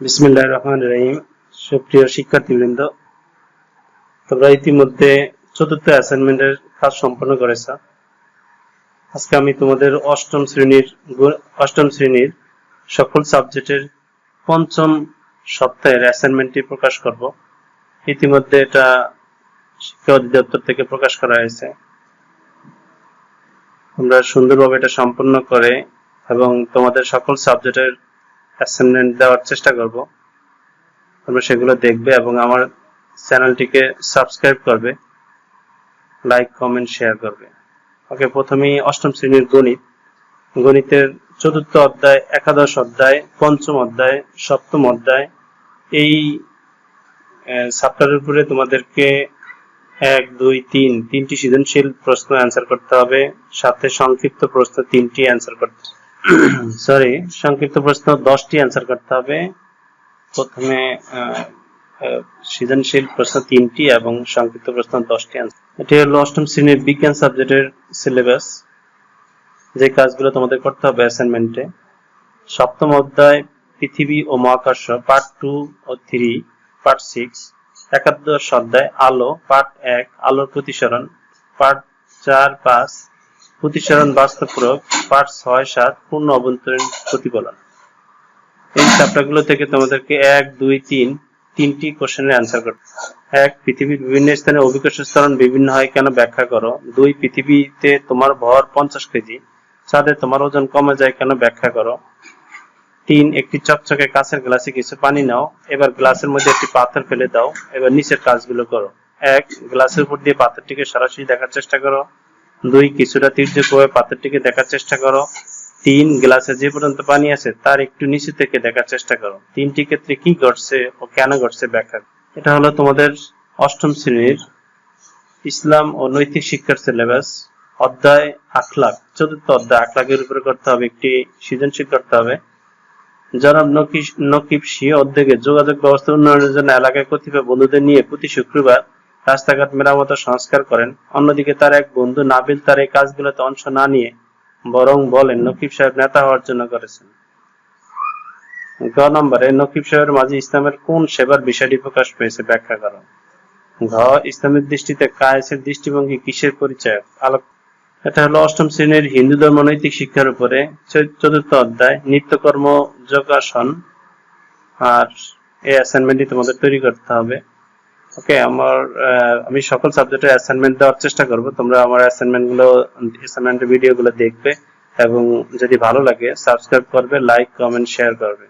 বিসমিল্লাহ রহমান রহিম। সুপ্রিয় শিক্ষার্থীবৃন্দ, তোমরা ইতিমধ্যে চতুর্থ অ্যাসাইনমেন্টের কাজ সম্পন্ন করেছ। আজকে আমি তোমাদের অষ্টম শ্রেণির অষ্টম শ্রেণির সকল সাবজেক্টের পঞ্চম সপ্তাহের অ্যাসাইনমেন্টটি প্রকাশ করব। ইতিমধ্যে এটা শিক্ষা অধিদপ্তর থেকে প্রকাশ করা হয়েছে। তোমরা সুন্দরভাবে এটা সম্পন্ন করে এবং তোমাদের সকল সাবজেক্টের অ্যাসাইনমেন্ট দেওয়ার চেষ্টা করব। তোমরা সেগুলো দেখবে এবং আমার চ্যানেলটিকে সাবস্ক্রাইব করবে, লাইক, কমেন্ট, শেয়ার করবে। ওকে, প্রথমেই অষ্টম শ্রেণির গণিত। গণিতের চতুর্থ অধ্যায়, একাদশ অধ্যায়, পঞ্চম অধ্যায়, সপ্তম অধ্যায়, এই সাপ্টারের উপরে তোমাদেরকে এক, দুই, তিন, তিনটি সৃজনশীল প্রশ্ন অ্যান্সার করতে হবে। সাথে সংক্ষিপ্ত প্রশ্ন তিনটি অ্যান্সার করতে সরি সংক্ষিপ্ত প্রশ্ন, দশটি অ্যান্সার করতে হবে। প্রথমে সৃজনশীল প্রশ্ন তিনটি এবং সংক্ষিপ্ত প্রশ্ন দশটি এটি হলো অষ্টম শ্রেণির বিজ্ঞান সাবজেক্টের সিলেবাস যে কাজগুলো তোমাদের করতে হবে অ্যাসাইনমেন্টে সপ্তম অধ্যায়, পৃথিবী ও মহাকাশ পার্ট টু ও থ্রি পার্ট সিক্স একাদশ অধ্যায়, আলো পার্ট এক, আলোর প্রতিসরণ। পার্ট চার, পাঁচ প্রতিসরণ বাস্তব প্রয়োগ পার্ট ছয়, সাত, পূর্ণ অভ্যন্তরীণ প্রতিফলন। এই চ্যাপ্টারগুলো থেকে তোমাদেরকে এক, দুই, তিন, তিনটি কোশ্চেনের অ্যান্সার করতে এক, পৃথিবীর বিভিন্ন স্থানে অভিকর্ষ স্তরণ বিভিন্ন হয় কেন ব্যাখ্যা করো। দুই, পৃথিবীতে তোমার ভর পঞ্চাশ কেজি, চাঁদে তোমার ওজন কমে যায় কেন ব্যাখ্যা করো। তিন, একটি চকচকে কাঁচের গ্লাসে কিছু পানি নাও, এবার গ্লাসের মধ্যে একটি পাথর ফেলে দাও, এবার নিচের কাজগুলো করো। এক, গ্লাসের উপর দিয়ে পাথরটিকে সরাসরি দেখার চেষ্টা করো। দুই, কিছুটা তীর্যকভাবে পাথরটিকে দেখার চেষ্টা করো। তিন, গ্লাসে যে পর্যন্ত পানি আছে, তার একটু নিচে থেকে দেখার চেষ্টা করো। তিনটি ক্ষেত্রে কি ঘটছে ও কেন ঘটছে ব্যাখ্যা? এটা হলো তোমাদের অষ্টম শ্রেণির ইসলাম ও নৈতিক শিক্ষার সিলেবাস অধ্যায় আখলাক। চতুর্থ অধ্যায়, আখলাকের উপরে করতে হবে, একটি সৃজনশীল করতে হবে। জনাব নকিব সিও উদ্যোগে যোগাযোগ ব্যবস্থা উন্নয়নের জন্য এলাকায় কতিপয় বন্ধুদের নিয়ে প্রতি শুক্রবার রাস্তাঘাট মেরামত সংস্কার করেন। অন্যদিকে তার এক বন্ধু নাবিল তার এই কাজগুলোতে অংশ না নিয়ে বরং বলেন, নকিব সাহেব নেতা হওয়ার জন্য করেছেন। গ নম্বরে, নকিব সাহেবের মাঝে ইসলামের কোন সেবার বিষয়টি প্রকাশ পেয়েছে ব্যাখ্যা করো ঘ, ইসলামের দৃষ্টিতে কায়েসের দৃষ্টিভঙ্গি কিসের পরিচয়? আলোক এটা হলো অষ্টম শ্রেণির হিন্দু ধর্ম নৈতিক শিক্ষার উপরে চতুর্থ অধ্যায়, নিত্যকর্ম যোগাসন আর এই অ্যাসাইনমেন্টটি তোমাদের তৈরি করতে হবে। ওকে আমার আমি সকল সাবজেক্টের অ্যাসাইনমেন্ট দেওয়ার চেষ্টা করব। তোমরা আমার অ্যাসাইনমেন্টগুলো অ্যাসাইনমেন্টের ভিডিও গুলো দেখবে এবং যদি ভালো লাগে সাবস্ক্রাইব করবে লাইক কমেন্ট শেয়ার করবে।